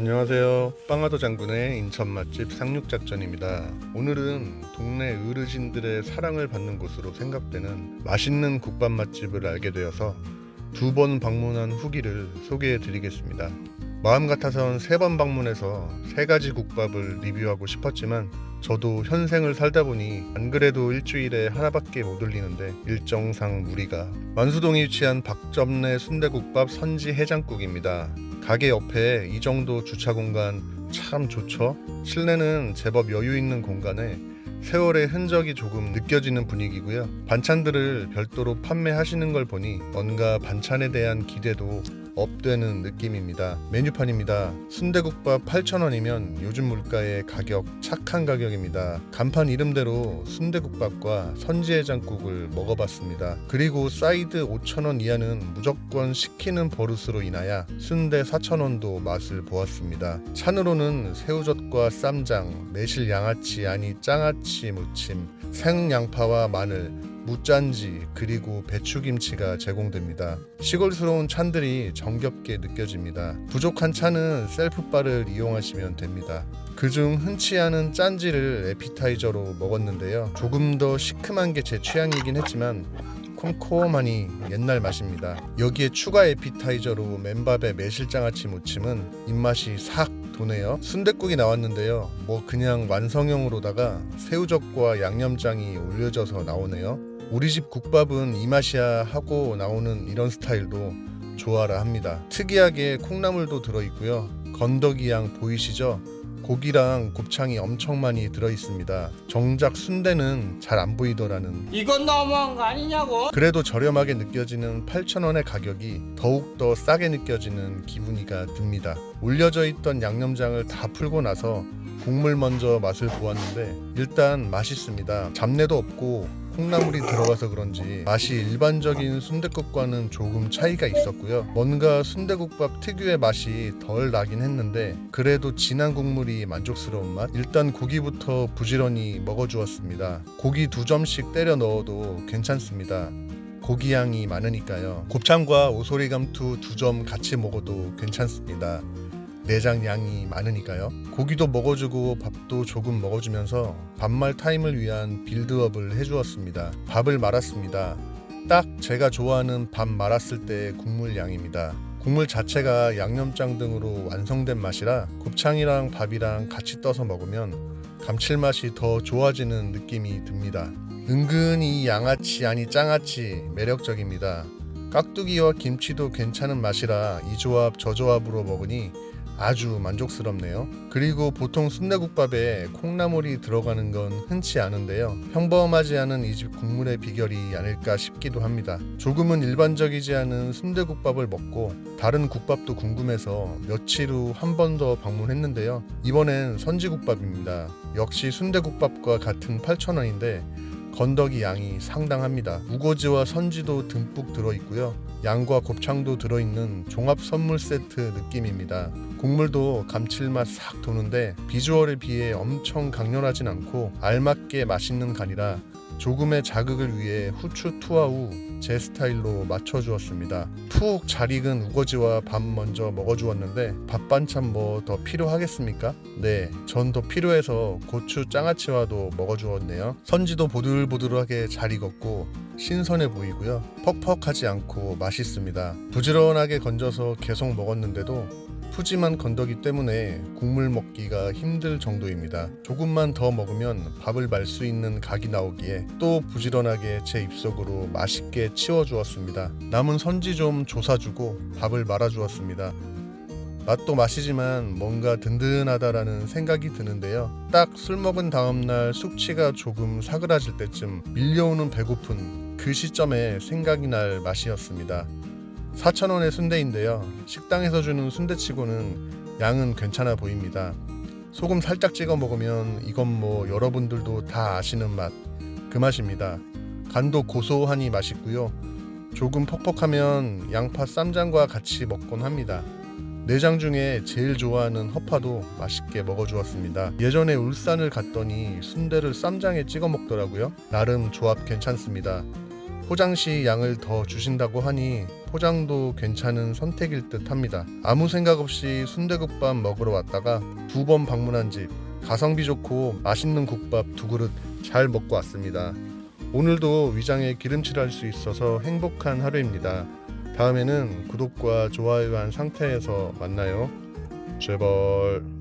안녕하세요. 빵하도 장군의 인천 맛집 상륙작전입니다. 오늘은 동네 어르신들의 사랑을 받는 곳으로 생각되는 맛있는 국밥 맛집을 알게 되어서 두 번 방문한 후기를 소개해 드리겠습니다. 마음 같아선 세 번 방문해서 세 가지 국밥을 리뷰하고 싶었지만 저도 현생을 살다 보니 안 그래도 일주일에 하나밖에 못 올리는데 일정상 무리가 만수동에 위치한 박점내 순대국밥 선지 해장국입니다. 가게 옆에 이 정도 주차 공간 참 좋죠. 실내는 제법 여유 있는 공간에 세월의 흔적이 조금 느껴지는 분위기고요. 반찬들을 별도로 판매하시는 걸 보니 뭔가 반찬에 대한 기대도 업되는 느낌입니다. 메뉴판입니다. 순대국밥 8,000원이면 요즘 물가의 가격 착한 가격입니다. 간판 이름대로 순대국밥과 선지해장국을 먹어봤습니다. 그리고 사이드 5,000원 이하는 무조건 시키는 버릇으로 인하여 순대 4,000원도 맛을 보았습니다. 찬으로는 새우젓과 쌈장, 매실 양아치 아니 짱아치 무침, 생양파와 마늘, 무짠지 그리고 배추김치가 제공됩니다. 시골스러운 찬들이 정겹게 느껴집니다. 부족한 찬은 셀프바를 이용하시면 됩니다. 그중 흔치 않은 짠지를 에피타이저로 먹었는데요. 조금 더 시큼한 게 제 취향이긴 했지만 콤콤하니 옛날 맛입니다. 여기에 추가 에피타이저로 맨밥에 매실장아찌 무침은 입맛이 싹 도네요. 순댓국이 나왔는데요. 뭐 그냥 완성형으로다가 새우젓과 양념장이 올려져서 나오네요. 우리 집 국밥은 이 맛이야 하고 나오는 이런 스타일도 좋아라 합니다. 특이하게 콩나물도 들어있고요. 건더기 양 보이시죠? 고기랑 곱창이 엄청 많이 들어 있습니다. 정작 순대는 잘 안 보이더라는 이건 너무한 거 아니냐고? 그래도 저렴하게 느껴지는 8,000원의 가격이 더욱더 싸게 느껴지는 기분이가 듭니다. 올려져 있던 양념장을 다 풀고 나서 국물 먼저 맛을 보았는데 일단 맛있습니다. 잡내도 없고 콩나물이 들어가서 그런지 맛이 일반적인 순댓국과는 조금 차이가 있었고요. 뭔가 순대국밥 특유의 맛이 덜 나긴 했는데 그래도 진한 국물이 만족스러운 맛. 일단 고기부터 부지런히 먹어주었습니다. 고기 두 점씩 때려 넣어도 괜찮습니다. 고기 양이 많으니까요. 곱창과 오소리 감투 두 점 같이 먹어도 괜찮습니다. 내장 양이 많으니까요. 고기도 먹어주고 밥도 조금 먹어주면서 반말 타임을 위한 빌드업을 해주었습니다. 밥을 말았습니다. 딱 제가 좋아하는 밥 말았을 때의 국물 양입니다. 국물 자체가 양념장 등으로 완성된 맛이라 곱창이랑 밥이랑 같이 떠서 먹으면 감칠맛이 더 좋아지는 느낌이 듭니다. 은근히 양아치 아니 짱아치 매력적입니다. 깍두기와 김치도 괜찮은 맛이라 이 조합 저 조합으로 먹으니 아주 만족스럽네요. 그리고 보통 순대국밥에 콩나물이 들어가는 건 흔치 않은데요. 평범하지 않은 이 집 국물의 비결이 아닐까 싶기도 합니다. 조금은 일반적이지 않은 순대국밥을 먹고 다른 국밥도 궁금해서 며칠 후 한 번 더 방문했는데요. 이번엔 선지국밥입니다. 역시 순대국밥과 같은 8,000원인데 건더기 양이 상당합니다. 우거지와 선지도 듬뿍 들어있고요. 양과 곱창도 들어있는 종합 선물 세트 느낌입니다. 국물도 감칠맛 싹 도는데 비주얼에 비해 엄청 강렬하진 않고 알맞게 맛있는 간이라 조금의 자극을 위해 후추 투하 후 제 스타일로 맞춰주었습니다. 푹 잘 익은 우거지와 밥 먼저 먹어주었는데 밥 반찬 뭐 더 필요하겠습니까? 네, 전 더 필요해서 고추 장아찌와도 먹어주었네요. 선지도 보들보들하게 잘 익었고 신선해 보이고요. 퍽퍽하지 않고 맛있습니다. 부지런하게 건져서 계속 먹었는데도 푸짐한 건더기 때문에 국물 먹기가 힘들 정도입니다. 조금만 더 먹으면 밥을 말 수 있는 각이 나오기에 또 부지런하게 제 입속으로 맛있게 치워주었습니다. 남은 선지 좀 조사주고 밥을 말아주었습니다. 맛도 맛이지만 뭔가 든든하다라는 생각이 드는데요. 딱 술 먹은 다음날 숙취가 조금 사그라질 때쯤 밀려오는 배고픈 그 시점에 생각이 날 맛이었습니다. 4,000원의 순대인데요. 식당에서 주는 순대치고는 양은 괜찮아 보입니다. 소금 살짝 찍어 먹으면 이건 뭐 여러분들도 다 아시는 맛. 그 맛입니다. 간도 고소하니 맛있고요. 조금 퍽퍽하면 양파 쌈장과 같이 먹곤 합니다. 내장 중에 제일 좋아하는 허파도 맛있게 먹어주었습니다. 예전에 울산을 갔더니 순대를 쌈장에 찍어 먹더라고요. 나름 조합 괜찮습니다. 포장 시 양을 더 주신다고 하니 포장도 괜찮은 선택일 듯 합니다. 아무 생각 없이 순대국밥 먹으러 왔다가 두 번 방문한 집 가성비 좋고 맛있는 국밥 두 그릇 잘 먹고 왔습니다. 오늘도 위장에 기름칠할 수 있어서 행복한 하루입니다. 다음에는 구독과 좋아요 한 상태에서 만나요. 제발.